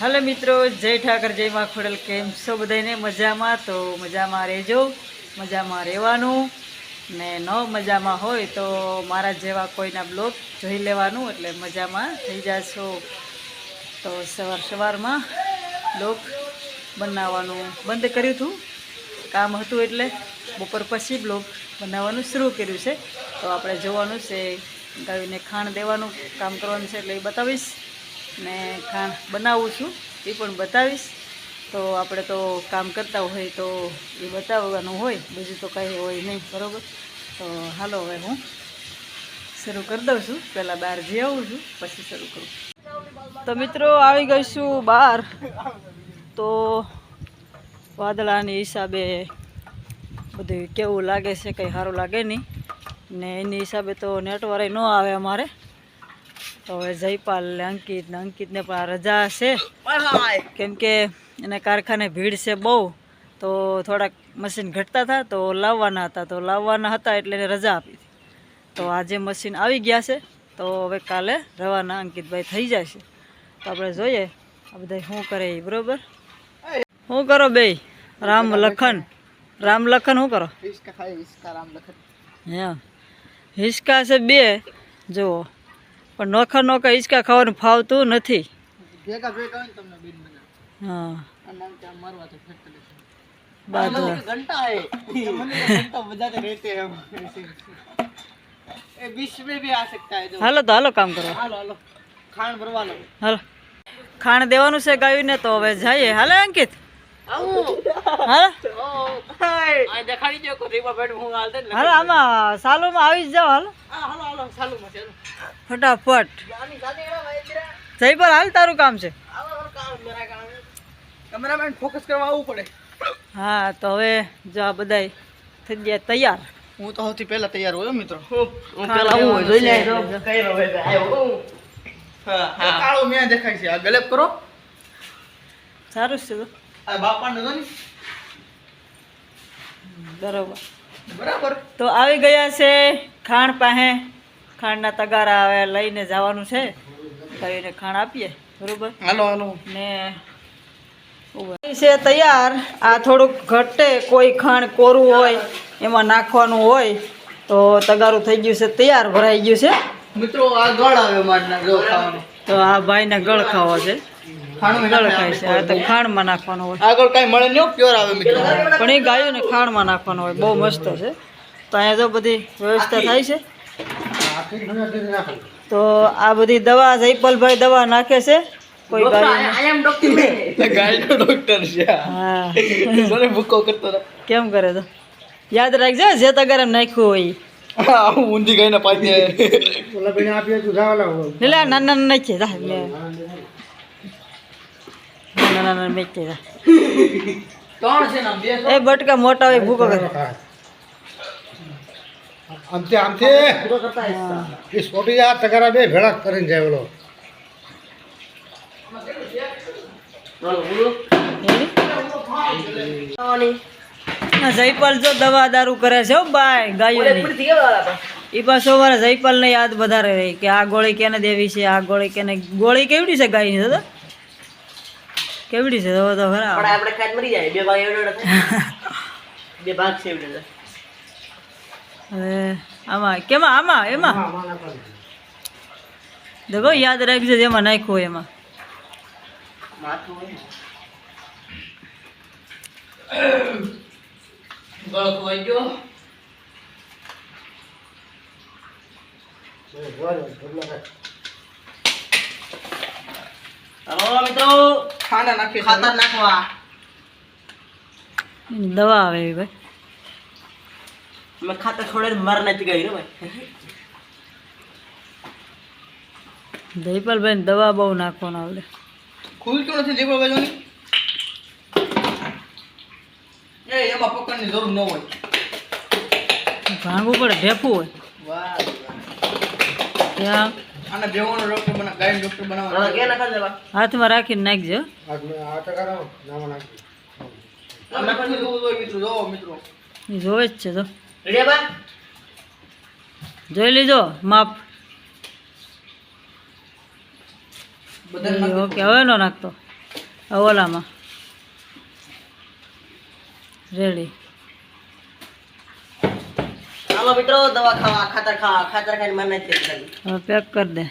હાલો મિત્રો, જય ઠાકર, જય માં ખોડલ, કેમ છો બધાને મજામાં? તો મજામાં રહેજો, મજામાં રહેવાનું. ને ન મજામાં હોય તો મારા જેવા કોઈના બ્લોગ જોઈ લેવાનું, એટલે મજામાં થઈ જશો. તો સવાર સવારમાં બ્લોગ બનાવવાનું બંધ કર્યું હતું. કામ હતું એટલે બપોર પછી બ્લોગ બનાવવાનું શરૂ કર્યું છે. તો આપણે જોવાનું છે, ગાયને ખાણ દેવાનું, કામ કરવાનું છે એટલે એ બતાવીશ. ને ખાણ બનાવું છું, એ પણ બતાવીશ. તો આપણે તો કામ કરતા હોય તો એ બતાવવાનું હોય, બીજું તો કંઈ હોય નહીં, બરાબર? તો હાલો હવે હું શરૂ કરી દઉં છું. પહેલાં બહાર જઈ આવું છું, પછી શરૂ કરું. તો મિત્રો, આવી ગઈ છું બહાર. તો વાદળાની હિસાબે બધું કેવું લાગે છે, કંઈ સારું લાગે નહીં. ને એની હિસાબે તો નેટવર્ક ન આવે અમારે. તો હવે જયપાલ ને અંકિત ને અંકિતને પણ રજા છે. કેમ કે એને કારખાને ભીડ છે બહુ તો થોડાક મશીન ઘટતા હતા તો લાવવાના હતા તો લાવવાના હતા એટલે એને રજા આપી તો આજે મશીન આવી ગયા છે તો હવે કાલે રવાના અંકિતભાઈ થઈ જશે. તો આપણે જોઈએ આ બધા શું કરે એ બરોબર? શું કરો બે રામ લખન. રામ લખન શું કરો? હા હિંચકા છે બે જુઓ. પણ નોખા નોખા હિંચકા ખાવાનું ફાવતું નથી. હાલો તો હાલો કામ કરો. હાલો ખાણ ભરવાનું હાલો. ખાણ દેવાનું છે ગાયું ને તો હવે જઈએ. હાલો અંકિત. ફટાફટ. જઈ જયપાલ હાલ તારું કામ છે. કેમેરામેન ફોકસ કરવા આવવું પડે. હા તો હવે જો આ બધાય થઈ ગયા તૈયાર. હું તો સૌથી પહેલા તૈયાર હોય મિત્રો. હું પહેલા હું જોઈ લે. કઈ રહે આવ્યો હા હા. કાળો મેં દેખાય છે. આ ગલેપ કરો. સારું જ છે. તો આ બાપાને જો ને. બરોબર. બરાબર. તો આવી ગયા છે ખાણ પાસે. ખાંડના તગારા હવે લઈને જવાનું છે. ગાયોને ખાણ આપીએ. બરોબર? હાલો હાલો. ને છે તૈયાર. આ થોડુંક ઘટે. કોઈ ખાણ કોરું હોય એમાં નાખવાનું હોય તો તગારું થઈ ગયું છે તૈયાર. ભરાઈ ગયું છે. મિત્રો આ ગળ આવે મારના જો ખાવાનું. તો આ ભાઈને ગળ ખાવો છે. ગળ ખાય છે. આ તો ખાણમાં નાખવાનું હોય. આગળ કઈ મળે નહીં પ્યોર આવે મિત્રો. પણ એ ગાયોને ખાણમાં નાખવાનું હોય. બહુ મસ્ત છે. તો અહીંયા જો બધી વ્યવસ્થા થાય છે. તો આ બધી દવા જયપલભાઈ દવા નાખે છે. કોઈ ગાયોને ડોક્ટર છે. હા. ભૂકો કરતો કેમ કરે તો? યાદ રાખજો જે તગાર એમ નાખ્યું હોય ઊંધી પાછે નાના નાના નાખીએ. નાના નાના નાખીએ ત્રણ છે ને બે એ બટકા મોટા હોય ભૂકો કરે. આમથી આમથી એ છોટી આ તગારા બે ભેળા કરીને જાય ઓલો. જયપાલ જો દવા દારૂ કરે છે હો બાય ગાયો એ પાછો મારા જયપાલ ને યાદ વધારે રહી કે આ ગોળી કેને દેવી છે આ ગોળી કેને ગોળી કેવડી છે ગાયની દાદા? કેવડી છે? તો તો ખરા પણ આપણે ખાત મરી જાય. બે ભાગ એવડો બે ભાગ છે એવડો હવે આમાં કેમાં? આમાં એમાં? દેખો યાદ રાખજો જેમાં નાખ્યું હોય એમાં. માથું હોય ગળ ખોઈ ગયો ચાલો મિત્રો ખાંડા નાખી ખાતર નાખવા. દવા આવે એવી ભાઈ. મેં ખાતર છોડે મર નથી ગઈ રે ભાઈ. જયપાલભાઈ દવા બહુ નાખવાનો આવડે. ખુલતું નથી બાજુની એ એમાં પકડની જરૂર ન હોય. ભાંગવું પડે ઢેફું હોય. વાહ. ત્યાં આને બેવાનો ડોક્ટર બના ગાયન ડોક્ટર બનાવવા કે નાખા દેવા હાથમાં રાખીને નાખજો. હાથમાં આ તગારા નામ નાખજો. મિત્રો? જોવો મિત્રો. એ જોવે જ છે તો રેડિયા બા? જોઈ લીધો માપ. ઓકે હવે નો નાખતો. ઓલામાં. રેડી. હાલો મિત્રો દવા ખાવા ખાતર ખાવા ખાતર ખાઈને મને નથી કરી હવે પેક કરી દે.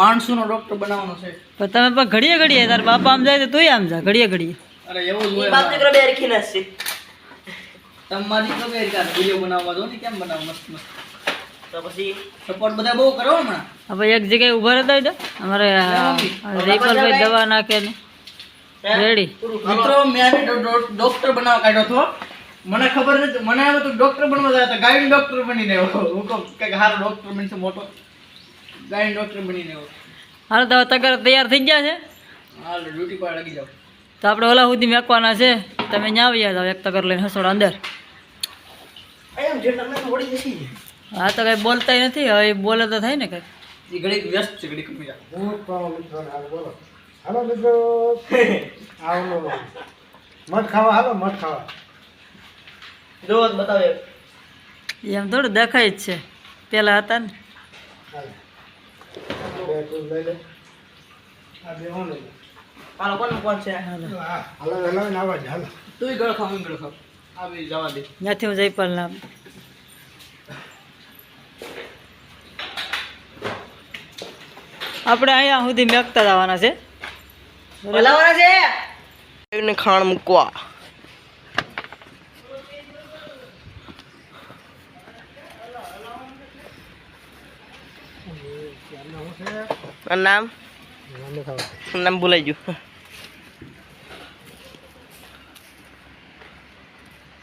માણસોનો ડોક્ટર બનાવવાનો છે. પણ તમે પણ ઘડીએ ઘડીએ તાર બાપા આમ જાય તો તુંય આમ જા ઘડીએ ઘડીએ. અરે એવું જ હોય બાપ દીકરો બે રખી ના જ છે તમારી તો કઈ રીતે વિડિયો બનાવવા દો ને કેમ બનાવ? મસ્ત મસ્ત. તો પછી? સપોર્ટ બધા બહુ કરો હમણાં. હવે એક જગ્યાએ ઊભા રહેતા હોય તો? અમારે જયપાલભાઈ દવા નાખે ને. રેડી મિત્રો મેં ડોક્ટર બનાવવા કાઢ્યો હતો. મને ખબર નથી. મને એમ તો ડોક્ટર બનવા જાય તો ગાયન ડોક્ટર બનીને આવ્યો હું કહું કંઈક સારો ડોક્ટર બનશે મોટો ગાયન ડોક્ટર બનીને આવ્યો હાલ તો તગર તૈયાર થઈ ગયા છે? હાલ ડ્યુટી પર લાગી જાઓ. તો આપણે ઓલા સુધી મેકવાના છે. તમે ત્યાં આવી જાઓ એક તગર લઈને હસોડ અંદર. હા તો કઈ બોલતાય નથી. હવે બોલે તો થાય ને કઈ મત ઘડીક વ્યસ્ત છે ઘડીક કમી જાય હું કહું મિત્રોને હાલ બોલો. હાલો મિત્રો મઠ ખાવા હાલો મઠ ખાવા. બતાવે. એમ થોડું દેખાય જ છે. પેલા હતા ને. હાલો કોણ કોણ છે? હાલો. હાલો હાલો આવા જ હાલો. તું ગળ હું ગળ આવી જવા દે. ત્યાંથી હું જયપાલ નામ આપણે અહીંયા સુધી મેકતા જવાના છે. બોલાવાના છે? ખાણ મૂકવા. નામ? નામ ભૂલાઈ ગયું.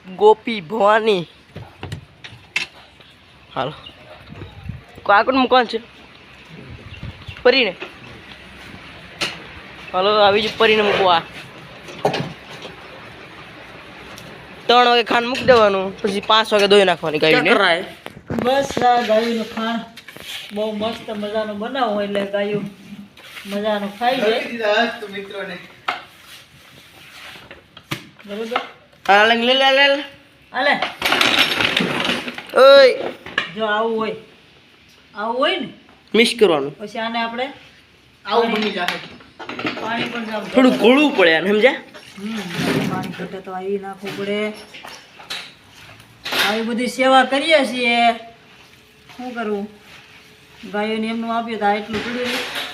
ગોપી ભવાની. હાલો. કાકડ મૂકવાનું છે? પરીને હાલો આવી જ પરીને મૂકવા ત્રણ વાગે ખાંડ મૂકી દેવાનું પછી પાંચ વાગે ધોઈ નાખવાની ગાડીને બસ આ ગાયુંનું ખાણ બહુ મસ્ત મજાનું બનાવું એટલે ગાયું મજાનું ખાઈ જાય મિત્રોને. બરોબર? હા લે લે લે. હાલે. ઓય. જો આવું હોય. આવું હોય ને? મિક્સ કરવાનું. પછી આને આપણે આવું બની જાય પાણી પણ જામ થોડું ઘોળવું પડે આને સમજ્યા? હમ, પાણી ઘટે તો આવી નાખવું પડે. આવી બધી સેવા કરીએ છીએ. શું કરવું? ગાયોને એમનું આપ્યું તો આ એટલું નહીં.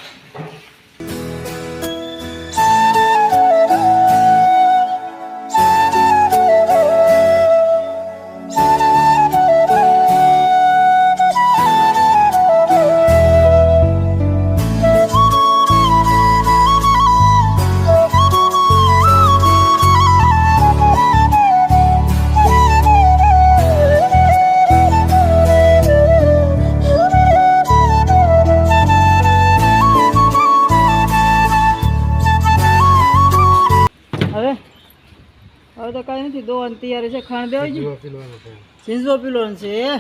તૈયારી છે ખાણ દેવાય છે. સિંજો પીલો છે.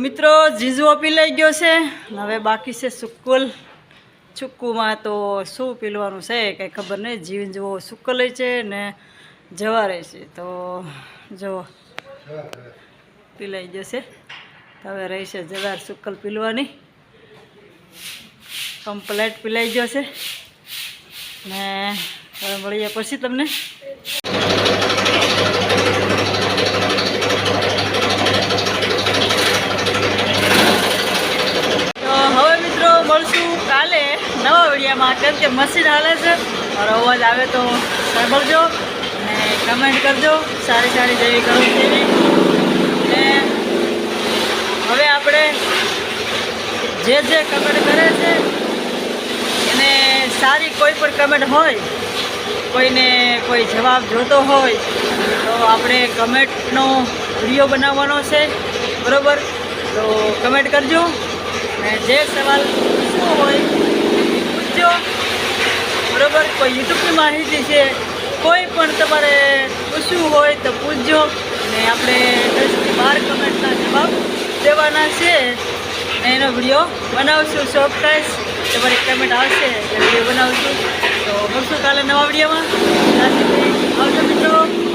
મિત્રો, જીજુ પી લઈ ગયો છે. હવે બાકી છે સુક્કુલ ચુક્કુમાં તો શું પીલવાનું છે, કંઈ ખબર નહીં. જીવ જેવો સુક્કલ છે ને જવા રહે છે. તો જો પીલાઈ જશે હવે રહેશે જવાર સુકલ પીલવાની. કમ્પ્લેટ પીલાઈ જશે ને હવે મળીએ પછી તમને તો હવે મિત્રો મળશું કાલે નવા વિડીયામાં કેમ કે મશીન હાલે છે. મારો અવાજ આવે તો સાંભળજો અને કમેન્ટ કરજો. સારી સારી જેવી કરો તેવી ને હવે આપણે જે જે કમેન્ટ કરે છે, એને સારી કોઈ પણ કમેન્ટ હોય, કોઈને કોઈ જવાબ જોતો હોય, તો આપણે કમેન્ટનો વીડિયો બનાવવાનો છે. બરાબર? તો કમેન્ટ કરજો. અને જે સવાલ શું હોય એ બરાબર? કોઈ યુટ્યુબની માહિતી છે, કોઈ પણ તમારે પૂછવું હોય તો પૂછજો. અને આપણે દસથી બાર કમેન્ટના જવાબ દેવાના છે. અને એનો વીડિયો બનાવશું. ચોક્કસ તમારી કમેન્ટ આવશે, એટલે વીડિયો બનાવશું. તો મળશું કાલે નવા વિડીયોમાં. આવજો મિત્રો.